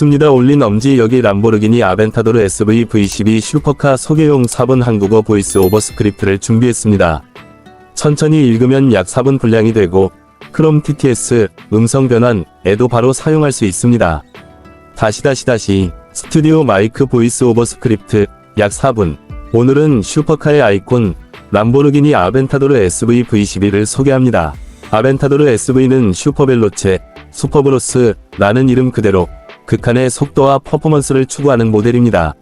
좋습니다. 올린 엄지 여기 람보르기니 아벤타도르 SV V12 슈퍼카 소개용 4분 한국어 보이스 오버 스크립트를 준비했습니다. 천천히 읽으면 약 4분 분량이 되고 크롬 TTS 음성 변환에도 바로 사용할 수 있습니다. 다시 다시 다시 스튜디오 마이크 보이스 오버 스크립트 약 4분 오늘은 슈퍼카의 아이콘 람보르기니 아벤타도르 SV V12를 소개합니다. 아벤타도르 SV는 슈퍼벨로체, 슈퍼브로스라는 이름 그대로 극한의 속도와 퍼포먼스를 추구하는 모델입니다.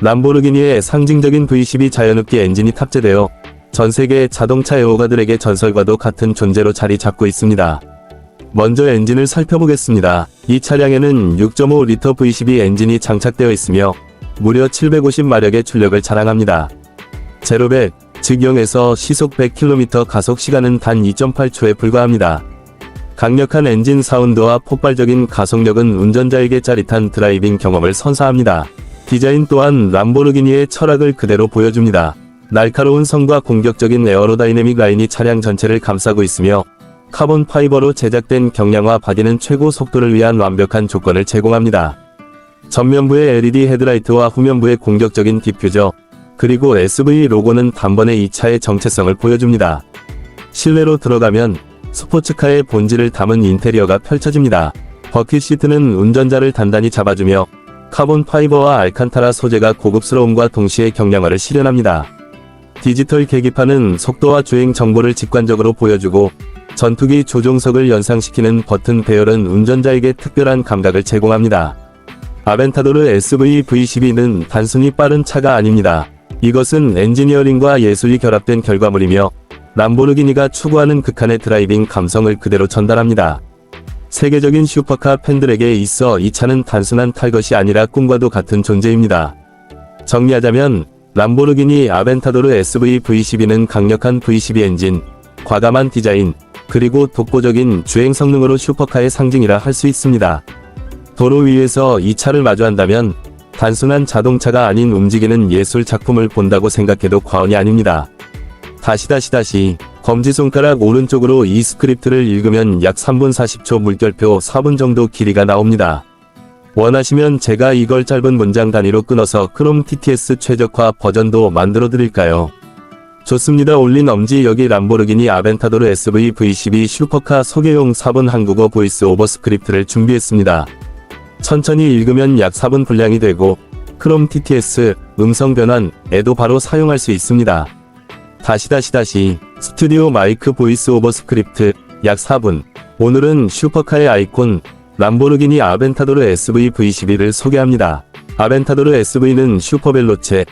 람보르기니의 상징적인 V12 자연흡기 엔진이 탑재되어 전 세계 자동차 애호가들에게 전설과도 같은 존재로 자리 잡고 있습니다. 먼저 엔진을 살펴보겠습니다. 이 차량에는 6.5리터 V12 엔진이 장착되어 있으며 무려 750마력의 출력을 자랑합니다. 제로백, 즉 0에서 시속 100km 가속 시간은 단 2.8초에 불과합니다. 강력한 엔진 사운드와 폭발적인 가속력은 운전자에게 짜릿한 드라이빙 경험을 선사합니다. 디자인 또한 람보르기니의 철학을 그대로 보여줍니다. 날카로운 성과 공격적인 에어로다이내믹 라인이 차량 전체를 감싸고 있으며 카본 파이버로 제작된 경량화 바디는 최고 속도를 위한 완벽한 조건을 제공합니다. 전면부의 LED 헤드라이트와 후면부의 공격적인 디퓨저, 그리고 SV 로고는 단번에 이 차의 정체성을 보여줍니다. 실내로 들어가면 스포츠카의 본질을 담은 인테리어가 펼쳐집니다. 버킷 시트는 운전자를 단단히 잡아주며 카본 파이버와 알칸타라 소재가 고급스러움과 동시에 경량화를 실현합니다. 디지털 계기판은 속도와 주행 정보를 직관적으로 보여주고 전투기 조종석을 연상시키는 버튼 배열은 운전자에게 특별한 감각을 제공합니다. 아벤타도르 SV V12는 단순히 빠른 차가 아닙니다. 이것은 엔지니어링과 예술이 결합된 결과물이며 람보르기니가 추구하는 극한의 드라이빙 감성을 그대로 전달합니다. 세계적인 슈퍼카 팬들에게 있어 이 차는 단순한 탈 것이 아니라 꿈과도 같은 존재입니다. 정리하자면 람보르기니 아벤타도르 SV V12는 강력한 V12 엔진, 과감한 디자인, 그리고 독보적인 주행 성능으로 슈퍼카의 상징이라 할 수 있습니다. 도로 위에서 이 차를 마주한다면 단순한 자동차가 아닌 움직이는 예술 작품을 본다고 생각해도 과언이 아닙니다. 다시 다시 다시 검지손가락 오른쪽으로 이 스크립트를 읽으면 약 3분 40초 물결표 4분 정도 길이가 나옵니다. 원하시면 제가 이걸 짧은 문장 단위로 끊어서 크롬 TTS 최적화 버전도 만들어 드릴까요? 좋습니다. 올린 엄지 여기 람보르기니 아벤타도르 SV V12 슈퍼카 소개용 4분 한국어 보이스 오버 스크립트를 준비했습니다. 천천히 읽으면 약 4분 분량이 되고 크롬 TTS 음성 변환에도 바로 사용할 수 있습니다. 다시 다시 다시 스튜디오 마이크 보이스 오버 스크립트 약 4분 오늘은 슈퍼카의 아이콘 람보르기니 아벤타도르 SV V12를 소개합니다. 아벤타도르 SV는 슈퍼벨로체,